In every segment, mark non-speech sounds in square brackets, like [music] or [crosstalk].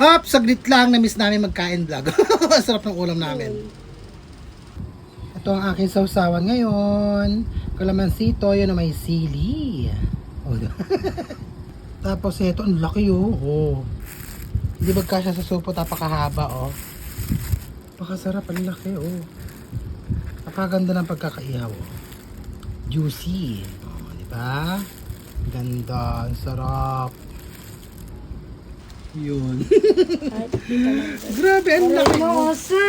Hop, saglit lang. Na-miss namin magkain vlog. [laughs] Sarap ng ulam namin. Ito ang aking sausawan ngayon. Kalamansito, yun na may sili. Oh, [laughs] Tapos ito, ang laki oh. oh. Hindi ba kasya sa supo, napakahaba oh. Napakasarap, ang laki oh. Napakaganda ng pagkakaihaw oh. Juicy. Oh, di ba? Ganda, ang sarap. Yun. [laughs] Grabe, ang laki mo. Osa!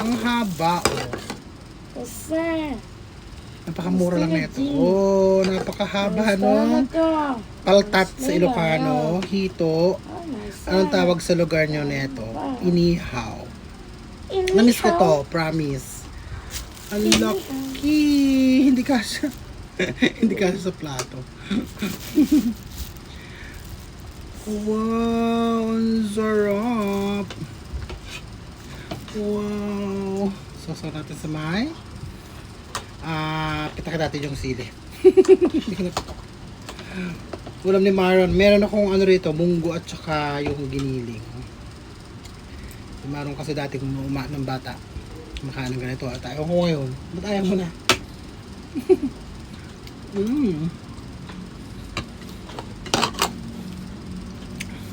Ang haba oh. Osa! Napakamura lang nito. Oh, napakahaba no. to? Paltat sa Ilocano, hito. Oh. Anong tawag sa lugar nyo nito? Inihaw. Inihaw. Namiss ko to, promise. Ang laki. Hindi kasha. [laughs] Hindi kasha sa plato. [laughs] wow, ang sarap. Wow. Sasar natin sa may. Ah, kita natin yung sili. [laughs] Ulam ni Maron. Meron akong ano rito, munggo at saka yung giniling. Si Maron kasi dati kung uma ng bata, makain ng ganito. At ayaw ko ngayon. Ba't ayaw mo na? [laughs] mm.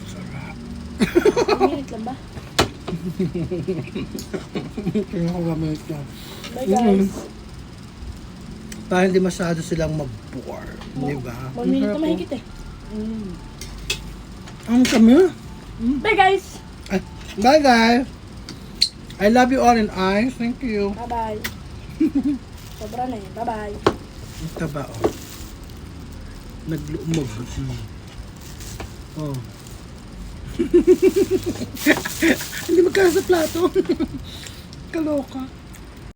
Sarap. Ang minute lang ba? Kaya ko gamit na. Bye guys. Para hindi masyado silang mag-bore. Di ba? One minute na mahigit eh. oh. Ang kami. Bye guys! Ay, bye guys. I love you all and I. Thank you. Bye-bye. [laughs] Sobra na yun. Bye-bye. Ang taba, oh. Nagluumog. Mm. Oh. Hindi magkasa sa plato. [laughs] Kaloka.